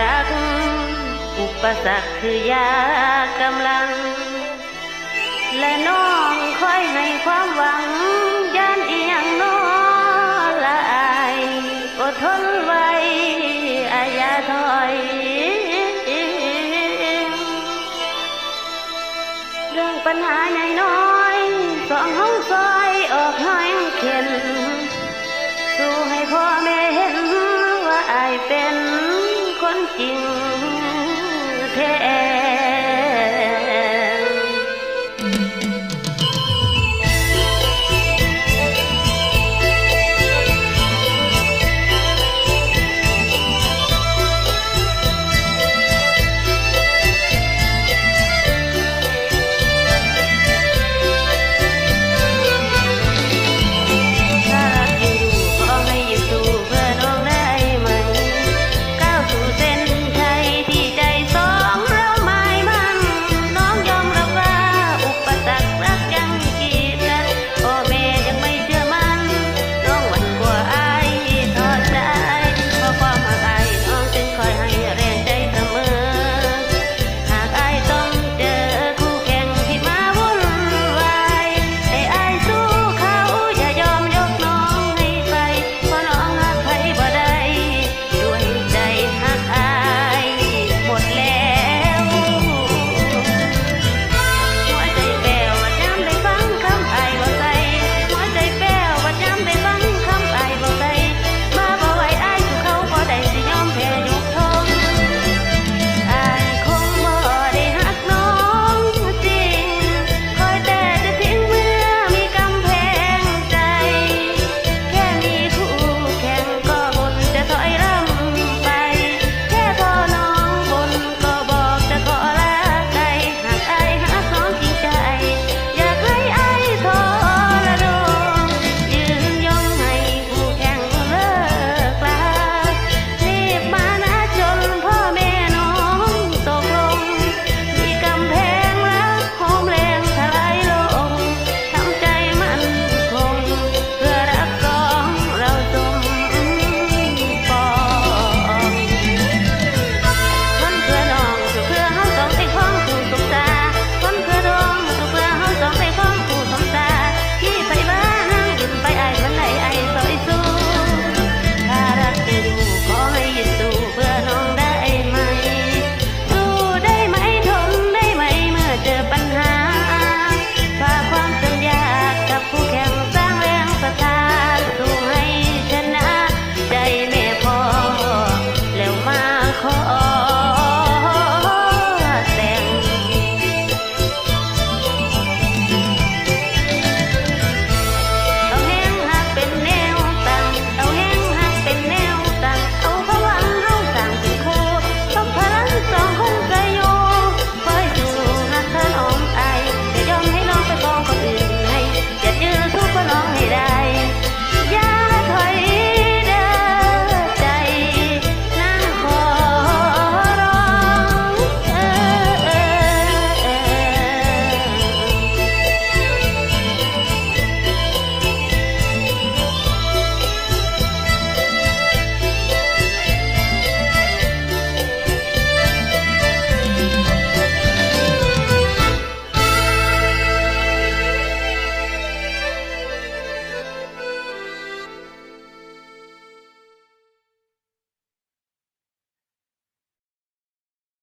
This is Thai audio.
รัก อุปสรรคคือยากำลัง และน้องคอยให้ความหวังย่านเอียงน้อละอายอดทนไว้อาญาถอยเรื่องปัญหาใหญ่น้อยสองห้องซอยออกห้อยเข็นสู้ให้พ่อแม่เห็นว่าอายเป็น คนจริง